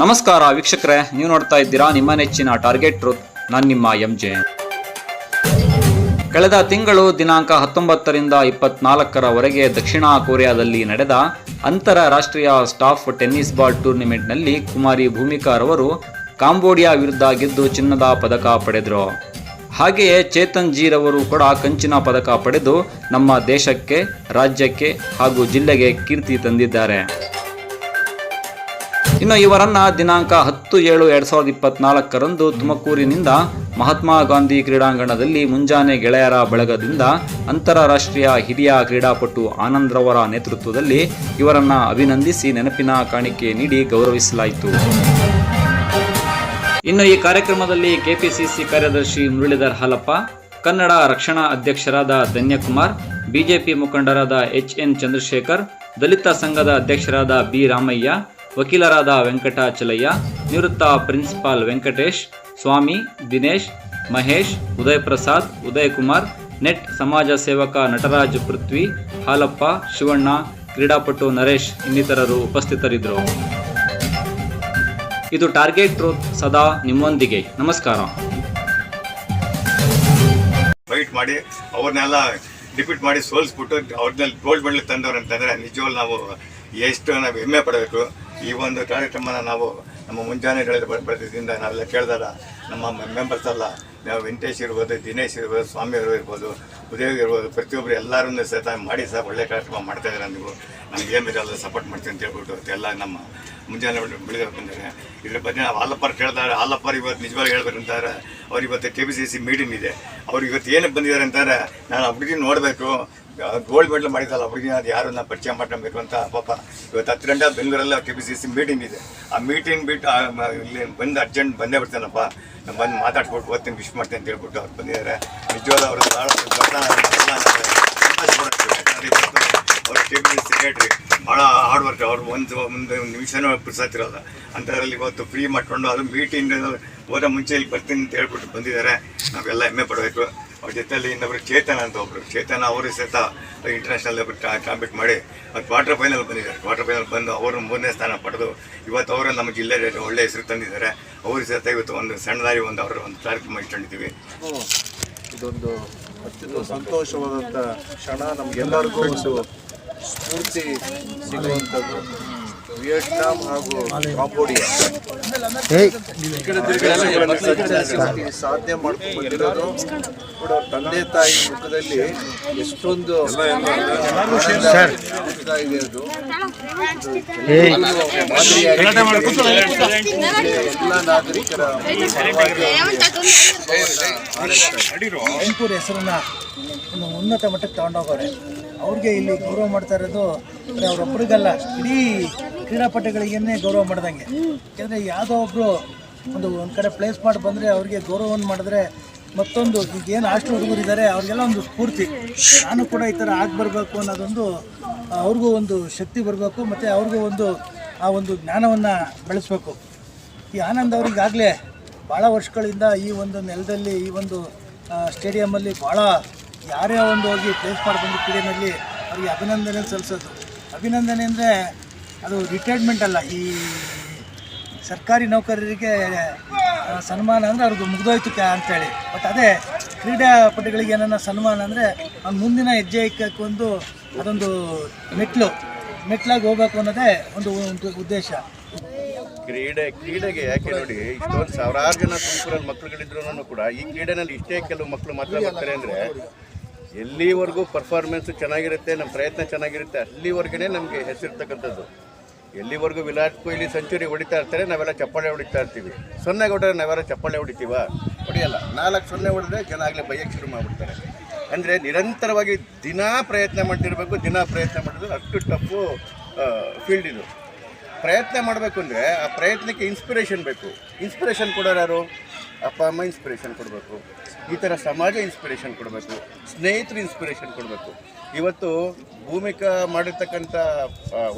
ನಮಸ್ಕಾರ ವೀಕ್ಷಕರೇ, ನೀವು ನೋಡ್ತಾ ಇದ್ದೀರಾ ನಿಮ್ಮ ನೆಚ್ಚಿನ ಟಾರ್ಗೆಟ್ ಟ್ರೂತ್ ನಾನು ನಿಮ್ಮ ಎಂ ಜೆ. ಕಳೆದ ತಿಂಗಳು ದಿನಾಂಕ ಹತ್ತೊಂಬತ್ತರಿಂದ ಇಪ್ಪತ್ನಾಲ್ಕರವರೆಗೆ ದಕ್ಷಿಣ ಕೊರಿಯಾದಲ್ಲಿ ನಡೆದ ಅಂತಾರಾಷ್ಟ್ರೀಯ ಸ್ಟಾಫ್ ಟೆನ್ನಿಸ್ ಬಾಲ್ ಟೂರ್ನಿಮೆಂಟ್ನಲ್ಲಿ ಕುಮಾರಿ ಭೂಮಿಕಾರವರು ಕಾಂಬೋಡಿಯಾ ವಿರುದ್ಧ ಗೆದ್ದು ಚಿನ್ನದ ಪದಕ ಪಡೆದರು. ಹಾಗೆಯೇ ಚೇತನ್ ಜೀರವರು ಕೂಡ ಕಂಚಿನ ಪದಕ ಪಡೆದು ನಮ್ಮ ದೇಶಕ್ಕೆ, ರಾಜ್ಯಕ್ಕೆ ಹಾಗೂ ಜಿಲ್ಲೆಗೆ ಕೀರ್ತಿ ತಂದಿದ್ದಾರೆ. ಇನ್ನು ಇವರನ್ನ ದಿನಾಂಕ ಹತ್ತು ಏಳು ಎರಡ್ ಸಾವಿರದ ಇಪ್ಪತ್ನಾಲ್ಕರಂದು ತುಮಕೂರಿನಿಂದ ಮಹಾತ್ಮ ಗಾಂಧಿ ಕ್ರೀಡಾಂಗಣದಲ್ಲಿ ಮುಂಜಾನೆ ಗೆಳೆಯರ ಬಳಗದಿಂದ ಅಂತಾರಾಷ್ಟ್ರೀಯ ಹಿರಿಯ ಕ್ರೀಡಾಪಟು ಆನಂದ್ರವರ ನೇತೃತ್ವದಲ್ಲಿ ಇವರನ್ನ ಅಭಿನಂದಿಸಿ ನೆನಪಿನ ಕಾಣಿಕೆ ನೀಡಿ ಗೌರವಿಸಲಾಯಿತು. ಇನ್ನು ಈ ಕಾರ್ಯಕ್ರಮದಲ್ಲಿ ಕೆಪಿಸಿಸಿ ಕಾರ್ಯದರ್ಶಿ ಮುರಳೀಧರ್ ಹಾಲಪ್ಪ, ಕನ್ನಡ ರಕ್ಷಣಾ ಅಧ್ಯಕ್ಷರಾದ ಧನ್ಯಕುಮಾರ್, ಬಿಜೆಪಿ ಮುಖಂಡರಾದ ಎಚ್ ಎನ್ ಚಂದ್ರಶೇಖರ್, ದಲಿತ ಸಂಘದ ಅಧ್ಯಕ್ಷರಾದ ಬಿ ರಾಮಯ್ಯ ವಕೀಲರಾದ ವೆಂಕಟಾಚಲಯ್ಯ, ನಿವೃತ್ತ ಪ್ರಿನ್ಸಿಪಾಲ್ ವೆಂಕಟೇಶ್, ಸ್ವಾಮಿ ದಿನೇಶ್, ಮಹೇಶ್ ಉದಯ್ ಪ್ರಸಾದ್ ಉದಯ್ ಕುಮಾರ್ ನೆಟ್ ಸಮಾಜ ಸೇವಕ ನಟರಾಜ್ ಪೃಥ್ವಿ, ಹಾಲಪ್ಪ, ಶಿವಣ್ಣ, ಕ್ರೀಡಾಪಟು ನರೇಶ್ ಇನ್ನಿತರರು ಉಪಸ್ಥಿತರಿದ್ದರು. ಇದು ಟಾರ್ಗೆಟ್ ಟ್ರೂತ್ ಸದಾ ನಿಮ್ಮೊಂದಿಗೆ. ನಮಸ್ಕಾರ. ಫೈಟ್ ಮಾಡಿ, ಅವ್ರನ್ನೆಲ್ಲ ಡಿಫೀಟ್ ಮಾಡಿ ಸೋಲಿಸ್ಬಿಟ್ಟು ಅವ್ರನ್ನೆಲ್ಲ ಗೋಲ್ಡ್ ಮೆಡಲ್ ತಂದವ್ರು ಅಂತಂದರೆ ನಿಜವಾಗ್ಲು ನಾವು ಎಷ್ಟು ನಾವು ಹೆಮ್ಮೆ ಪಡಬೇಕು. ಈ ಒಂದು ಕಾರ್ಯಕ್ರಮನ ನಾವು ನಮ್ಮ ಮುಂಜಾನೆ ಬೆಳೆದ ಬೆಳೆದಿಂದ ನಾವೆಲ್ಲ ಕೇಳಿದಾಗ ನಮ್ಮ ಮೆಂಬರ್ಸ್ ಎಲ್ಲ, ನಾವು ವೆಂಕಟೇಶ್ ಇರ್ಬೋದು, ದಿನೇಶ್ ಇರ್ಬೋದು, ಸ್ವಾಮಿ ಅವರು ಇರ್ಬೋದು ಉದಯೋಗ ಇರ್ಬೋದು ಪ್ರತಿಯೊಬ್ಬರು ಎಲ್ಲರನ್ನೂ ಸಹಿತ ಮಾಡಿ ಸಹ ಒಳ್ಳೆ ಕಾರ್ಯಕ್ರಮ ಮಾಡ್ತಾ ಇದ್ದಾರೆ ನೀವು ನಮ್ಗೆ ಏನಿರಲ್ಲ ಸಪೋರ್ಟ್ ಮಾಡ್ತೀನಿ ಅಂತ ಹೇಳ್ಬಿಟ್ಟು ಎಲ್ಲ ನಮ್ಮ ಮುಂಜಾನೆ ಬಂದರೆ. ಇದ್ರ ಬಗ್ಗೆ ನಾವು ಹಾಲಪ್ಪರ್ ಕೇಳಿದಾಗ ಹಾಲಪ್ಪರ್ ಇವತ್ತು ನಿಜವಾಗಿ ಹೇಳ್ಬೇಕಂತಾರೆ ಅವ್ರು ಇವತ್ತು K B C C meeting ಇದೆ. ಅವ್ರು ಇವತ್ತು ಏನಕ್ಕೆ ಬಂದಿದ್ದಾರೆ ಅಂತಾರೆ, ನಾನು ಹುಡುಗಿ ನೋಡಬೇಕು. ಗೋಲ್ಡ್ ಮೆಡಲ್ ಮಾಡಿದ್ದಲ್ಲ, ಹುಡುಗಿನ ಅದು ಯಾರನ್ನ ಪರಿಚಯ ಮಾಡ್ಕೊಬೇಕು ಅಂತ ಪಾಪ. ಇವತ್ತು ಹತ್ತು ಗಂಟೆ ಬೆಂಗಳೂರಲ್ಲಿ K P C C meeting ಇದೆ ಆ ಮೀಟಿಂಗ್ ಬಿಟ್ಟು ಇಲ್ಲಿ ಬಂದು ಅರ್ಜೆಂಟ್ ಬಂದೇ ಬಿಡ್ತಾನಪ್ಪ. ನಾನು ಬಂದು ಮಾತಾಡ್ಕೊಟ್ಟು ಓದ್ತೀನಿ ವಿಶ್ ಮಾಡ್ತೀನಿ ಅಂತ ಹೇಳ್ಬಿಟ್ಟು ಅವ್ರು ಬಂದಿದ್ದಾರೆ. ನಿಜವಾದ ಅವರು ಭಾಳ ಅವರು ಕೆ ಸಿ ಸೆಕ್ರೆಟ್ರಿ ಭಾಳ ಹಾರ್ಡ್ ವರ್ಕ್ ಅವ್ರು ಒಂದು ಒಂದು ನಿಮಿಷನೂ ಪುರ್ಸತ್ತಿರಲ್ಲ ಅಂಥದ್ರಲ್ಲಿ ಇವತ್ತು ಫ್ರೀ ಮಾಡ್ಕೊಂಡು ಅದು ಮೀಟಿಂಗ್ ಹೋದ ಮುಂಚೆ ಇಲ್ಲಿ ಬರ್ತೀನಿ ಅಂತ ಹೇಳ್ಬಿಟ್ಟು ಬಂದಿದ್ದಾರೆ. ನಾವೆಲ್ಲ ಹೆಮ್ಮೆ ಪಡಬೇಕು. ಅವ್ರ ಜೊತೆಯಲ್ಲಿ ಇನ್ನೊಬ್ರು ಚೇತನ ಅಂತ ಒಬ್ರು. ಚೇತನ ಅವರು ಸಹಿತ ಇಂಟರ್ನ್ಯಾಷನಲ್ ಕಾಂಪೀಟ್ ಮಾಡಿ ಅದು ಕ್ವಾರ್ಟರ್ ಫೈನಲ್ ಬಂದಿದ್ದಾರೆ. ಕ್ವಾರ್ಟರ್ ಫೈನಲ್ ಬಂದು ಅವರು ಮೂರನೇ ಸ್ಥಾನ ಪಡೆದು, ಇವತ್ತು ಅವರು ನಮ್ಮ ಜಿಲ್ಲೆಯಲ್ಲಿ ಒಳ್ಳೆಯ ಹೆಸರು ತಂದಿದ್ದಾರೆ. ಅವರು ಸಹಿತ ಇವತ್ತು ಒಂದು ಸಣ್ಣದಾಗಿ ಒಂದು ಅವರ ಒಂದು ಕಾರ್ಯಕ್ರಮ ಇಟ್ಕೊಂಡಿದ್ದೀವಿ. ಇದೊಂದು ಅತ್ಯಂತ ಸಂತೋಷವಾದಂಥ ಕ್ಷಣ ನಮಗೆಲ್ಲರಿಗೂ ಸ್ಫೂರ್ತಿ ಸಿಗುವಂಥದ್ದು. ವಿಯೆಟ್ನಾಂ ಹಾಗೂ ಕಾಂಬೋಡಿಯಾ. ಸಾಧನೆ ಮಾಡ್ಕೊಂಡು ಬಂದಿರೋದು. ಕೂಡ ತಂದೆ ತಾಯಿ ಮುಖದಲ್ಲಿ ಎಷ್ಟೊಂದು ಎಲ್ಲ ನಾಗರಿಕರ ಜೈನ್ಪುರ್ ಹೆಸರನ್ನ ಒಂದು ಉನ್ನತ ಮಟ್ಟಕ್ಕೆ ತಗೊಂಡೋಗವ್ರೆ ಅವ್ರಿಗೆ ಇಲ್ಲಿ ಗೌರವ ಮಾಡ್ತಾ ಇರೋದು ಅವ್ರ ಒಬ್ಬರಿಗಲ್ಲ ಇಡೀ ಕ್ರೀಡಾಪಟುಗಳಿಗೇನೆ ಗೌರವ ಮಾಡ್ದಂಗೆ. ಯಾಕಂದ್ರೆ ಯಾವುದೋ ಒಬ್ಬರು ಒಂದು ಒಂದು ಕಡೆ ಪ್ಲೇಸ್ ಮಾಡಿ ಬಂದರೆ ಅವ್ರಿಗೆ ಗೌರವವನ್ನು ಮಾಡಿದ್ರೆ ಮತ್ತೊಂದು ಈಗ ಏನು ಹಾಸ್ಟೆಲ್ ಹುಡುಗರು ಇದ್ದಾರೆ ಅವ್ರಿಗೆಲ್ಲ ಒಂದು ಸ್ಫೂರ್ತಿ. ನಾನು ಕೂಡ ಈ ಥರ ಆಗಿ ಬರಬೇಕು ಅನ್ನೋದೊಂದು ಅವ್ರಿಗೂ ಒಂದು ಶಕ್ತಿ ಬರಬೇಕು, ಮತ್ತು ಅವ್ರಿಗೂ ಒಂದು, ಆ, ಒಂದು ಜ್ಞಾನವನ್ನು ಬೆಳೆಸ್ಬೇಕು. ಈ ಆನಂದ್ ಅವ್ರಿಗಾಗಲೇ ಭಾಳ ವರ್ಷಗಳಿಂದ ಈ ಒಂದು ನೆಲದಲ್ಲಿ, ಈ ಒಂದು ಸ್ಟೇಡಿಯಮಲ್ಲಿ ಭಾಳ ಯಾರೇ ಒಂದು ಹೋಗಿ ಪ್ಲೇಸ್ ಮಾಡಿ ಬಂದು ಕ್ರೀಡೆಯಲ್ಲಿ ಅವರಿಗೆ ಅಭಿನಂದನೆ ಸಲ್ಲಿಸೋದು. ಅಭಿನಂದನೆ ಅಂದರೆ ಅದು ರಿಟೈರ್ಮೆಂಟ್ ಅಲ್ಲ, ಈ ಸರ್ಕಾರಿ ನೌಕರರಿಗೆ ಸನ್ಮಾನ ಅಂದರೆ ಅವ್ರಿಗೆ ಮುಗಿದೋಯ್ತು ಅಂತೇಳಿ. ಬಟ್ ಅದೇ, ಕ್ರೀಡಾಪಟುಗಳಿಗೆ ಏನನ್ನ ಸನ್ಮಾನ ಅಂದರೆ ಅವ್ನು ಮುಂದಿನ ಹೆಜ್ಜೆ ಇಕ್ಕೊಂದು ಅದೊಂದು ಮೆಟ್ಲು. ಮೆಟ್ಲಾಗಿ ಹೋಗ್ಬೇಕು ಅನ್ನೋದೇ ಒಂದು ಒಂದು ಉದ್ದೇಶ. ಕ್ರೀಡೆ, ಕ್ರೀಡೆಗೆ ಯಾಕೆ ನೋಡಿ, ಇಷ್ಟೊಂದು ಸಾವಿರಾರು ಜನ ತುಮಕೂರಲ್ಲಿ ಮಕ್ಕಳುಗಳಿದ್ರು ಕೂಡ ಈ ಕ್ರೀಡೆನಲ್ಲಿ ಇಷ್ಟೇ ಕೆಲವು ಮಕ್ಕಳು ಮಾತ್ರ ಬರ್ತಾರೆ ಅಂದರೆ ಎಲ್ಲಿವರೆಗೂ ಪರ್ಫಾರ್ಮೆನ್ಸ್ ಚೆನ್ನಾಗಿರುತ್ತೆ ನಮ್ಮ ಪ್ರಯತ್ನ ಚೆನ್ನಾಗಿರುತ್ತೆ ಅಲ್ಲಿವರೆಗೇ ನಮಗೆ ಹೆಸರಿರ್ತಕ್ಕಂಥದ್ದು. ಎಲ್ಲಿವರೆಗೂ ವಿರಾಟ್ ಕೊಹ್ಲಿ ಸೆಂಚುರಿ ಹೊಡಿತಾ ಇರ್ತಾರೆ, ನಾವೆಲ್ಲ ಚಪ್ಪಾಳೆ ಹೊಡಿತಾ ಇರ್ತೀವಿ. ಸೊನ್ನೆ ಹೊಡೆದ್ರೆ ನಾವೆಲ್ಲ ಚಪ್ಪಾಳೆ ಹೊಡಿತೀವ? ಹೊಡಿಯಲ್ಲ. ನಾಲ್ಕು ಸೊನ್ನೆ ಹೊಡೆದ್ರೆ ಜನ ಆಗಲೇ ಬೈಯಕ್ಕೆ ಶುರು ಮಾಡಿಬಿಡ್ತಾರೆ. ಅಂದರೆ ನಿರಂತರವಾಗಿ ದಿನಾ ಪ್ರಯತ್ನ ಮಾಡ್ತಿರಬೇಕು, ದಿನಾ ಪ್ರಯತ್ನ ಮಾಡಿದ್ರೆ ಅಷ್ಟು ಟಫು ಫೀಲ್ಡ್ ಇದು. ಪ್ರಯತ್ನ ಮಾಡಬೇಕು ಅಂದರೆ ಆ ಪ್ರಯತ್ನಕ್ಕೆ ಇನ್ಸ್ಪಿರೇಷನ್ ಬೇಕು. ಇನ್ಸ್ಪಿರೇಷನ್ ಕೊಡೋರು ಯಾರು? ಅಪ್ಪ, ಅಮ್ಮ ಇನ್ಸ್ಪಿರೇಷನ್ ಕೊಡಬೇಕು. ಈ ಥರ ಸಮಾಜ ಇನ್ಸ್ಪಿರೇಷನ್ ಕೊಡಬೇಕು, ಸ್ನೇಹಿತರು ಇನ್ಸ್ಪಿರೇಷನ್ ಕೊಡಬೇಕು. ಇವತ್ತು ಭೂಮಿಕಾ ಮಾಡಿರ್ತಕ್ಕಂಥ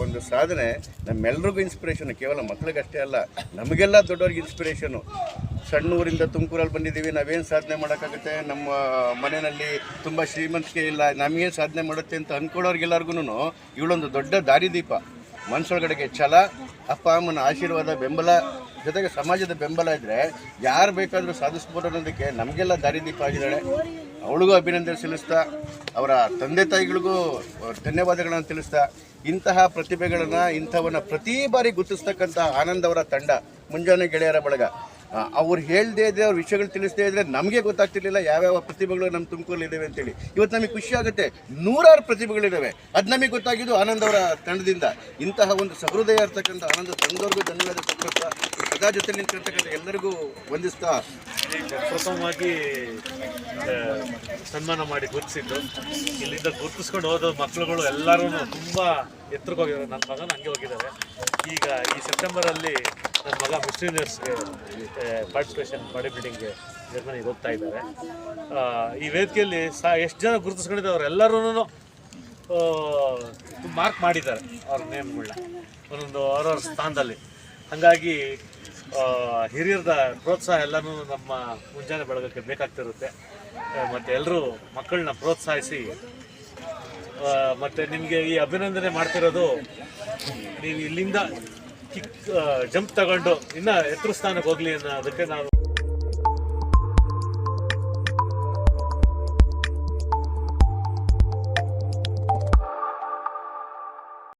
ಒಂದು ಸಾಧನೆ ನಮ್ಮೆಲ್ರಿಗೂ ಇನ್ಸ್ಪಿರೇಷನ್ ಕೇವಲ ಮಕ್ಕಳಿಗಷ್ಟೇ ಅಲ್ಲ, ನಮಗೆಲ್ಲ ದೊಡ್ಡವ್ರಿಗೆ ಇನ್ಸ್ಪಿರೇಷನು ಸಣ್ಣ ಊರಿಂದ ತುಮಕೂರಲ್ಲಿ ಬಂದಿದ್ದೀವಿ, ನಾವೇನು ಸಾಧನೆ ಮಾಡೋಕ್ಕಾಗುತ್ತೆ? ನಮ್ಮ ಮನೆಯಲ್ಲಿ ತುಂಬ ಶ್ರೀಮಂತಿಕೆ ಇಲ್ಲ, ನಮಗೇನು ಸಾಧನೆ ಮಾಡುತ್ತೆ ಅಂತ ಅಂದ್ಕೊಳ್ಳೋರಿಗೆಲ್ಲರಿಗೂ ಇವಳೊಂದು ದೊಡ್ಡ ದಾರಿದೀಪ. ಮನಸ್ಸೊಳಗಡೆಗೆ ಛಲ, ಅಪ್ಪ, ಅಮ್ಮನ ಆಶೀರ್ವಾದ, ಬೆಂಬಲ, ಜೊತೆಗೆ ಸಮಾಜದ ಬೆಂಬಲ ಇದ್ದರೆ ಯಾರು ಬೇಕಾದರೂ ಸಾಧಿಸ್ಬೋದು ಅನ್ನೋದಕ್ಕೆ ನಮಗೆಲ್ಲ ದಾರಿದೀಪ ಆಗಿದ್ದಾಳೆ ಅವಳಿಗೂ ಅಭಿನಂದನೆ ಸಲ್ಲಿಸ್ತಾ, ಅವರ ತಂದೆ ತಾಯಿಗಳಿಗೂ ಧನ್ಯವಾದಗಳನ್ನು ತಿಳಿಸ್ತಾ, ಇಂತಹ ಪ್ರತಿಭೆಗಳನ್ನು, ಇಂಥವನ್ನು ಪ್ರತಿ ಬಾರಿ ಗುರುತಿಸ್ತಕ್ಕಂಥ ಆನಂದ್ ಅವರ ತಂಡ, ಮುಂಜಾನೆ ಗೆಳೆಯರ ಬಳಗ. ಅವ್ರು ಹೇಳದೇ ಇದ್ರೆ, ಅವ್ರ ವಿಷಯಗಳು ತಿಳಿಸದೇ ಇದ್ರೆ ನಮಗೆ ಗೊತ್ತಾಗ್ತಿರ್ಲಿಲ್ಲ ಯಾವ್ಯಾವ ಪ್ರತಿಭೆಗಳು ನಮ್ಮ ತುಮಕೂರಲ್ಲಿ ಇದಾವೆ ಅಂತೇಳಿ. ಇವತ್ತು ನಮಗೆ ಖುಷಿ ಆಗುತ್ತೆ. ನೂರಾರು ಪ್ರತಿಭೆಗಳಿದ್ದಾವೆ ಅದು ನಮಗೆ ಗೊತ್ತಾಗಿದ್ದು ಆನಂದ್ ಅವರ ತಂಡದಿಂದ. ಇಂತಹ ಒಂದು ಸಹೃದಯ ಇರ್ತಕ್ಕಂಥ ಆನಂದ ತಂಡದವ್ರಿಗೂ ಧನ್ಯವಾದ ಸಲ್ಲಿಸ್ತಾ ಸದಾ ಜೊತೆ ನಿಂತಿರ್ತಕ್ಕಂಥ ಎಲ್ಲರಿಗೂ ವಂದಿಸ್ತಾ ಪ್ರಥಮವಾಗಿ ಸನ್ಮಾನ ಮಾಡಿ ಗುರುತಿಸಿದ್ದು. ಇಲ್ಲಿಂದ ಗುರುತಿಸ್ಕೊಂಡು ಹೋದ ಮಕ್ಕಳುಗಳು ಎಲ್ಲರೂ ತುಂಬ ಎತ್ತರಕ್ಕೆ ಹೋಗಿದ್ದಾರೆ ನನ್ನ ಮಗನ ಹಂಗೆ ಹೋಗಿದ್ದಾರೆ. ಈಗ ಈ ಸೆಪ್ಟೆಂಬರಲ್ಲಿ ನನ್ನ ಮಗ ಮಿಸ್ ಯೂನಿವರ್ಸ್ಗೆ ಪಾರ್ಟಿಸಿಪೇಷನ್ ಬಾಡಿ ಬಿಲ್ಡಿಂಗ್ಗೆ ಜರ್ಮನಿಗೆ ಹೋಗ್ತಾ ಇದ್ದಾರೆ. ಈ ವೇದಿಕೆಯಲ್ಲಿ ಸಾ, ಎಷ್ಟು ಜನ ಗುರುತಿಸ್ಕೊಂಡಿದ್ದಾರೆ ಅವರೆಲ್ಲರೂ ಮಾರ್ಕ್ ಮಾಡಿದ್ದಾರೆ ಅವ್ರ ನೇಮ್ಗಳನ್ನ ಒಂದೊಂದು ಅವ್ರವ್ರ ಸ್ಥಾನದಲ್ಲಿ. ಹಾಗಾಗಿ ಹಿರಿಯರದ ಪ್ರೋತ್ಸಾಹ ಎಲ್ಲನೂ ನಮ್ಮ ಮುಂಜಾನೆ ಬೆಳಗಕ್ಕೆ ಬೇಕಾಗ್ತಿರುತ್ತೆ. ಮತ್ತು ಎಲ್ಲರೂ ಮಕ್ಕಳನ್ನ ಪ್ರೋತ್ಸಾಹಿಸಿ ಮತ್ತೆ ನಿಮಗೆ ಈ ಅಭಿನಂದನೆ ಮಾಡ್ತಿರೋದು, ನೀವು ಇಲ್ಲಿಂದ ಕಿಕ್ ಜಂಪ್ ತಗೊಂಡು ಇನ್ನ ಎತ್ತರ ಸ್ಥಾನಕ್ಕೆ ಹೋಗಲಿ ಅನ್ನೋದಕ್ಕೆ ನಾವು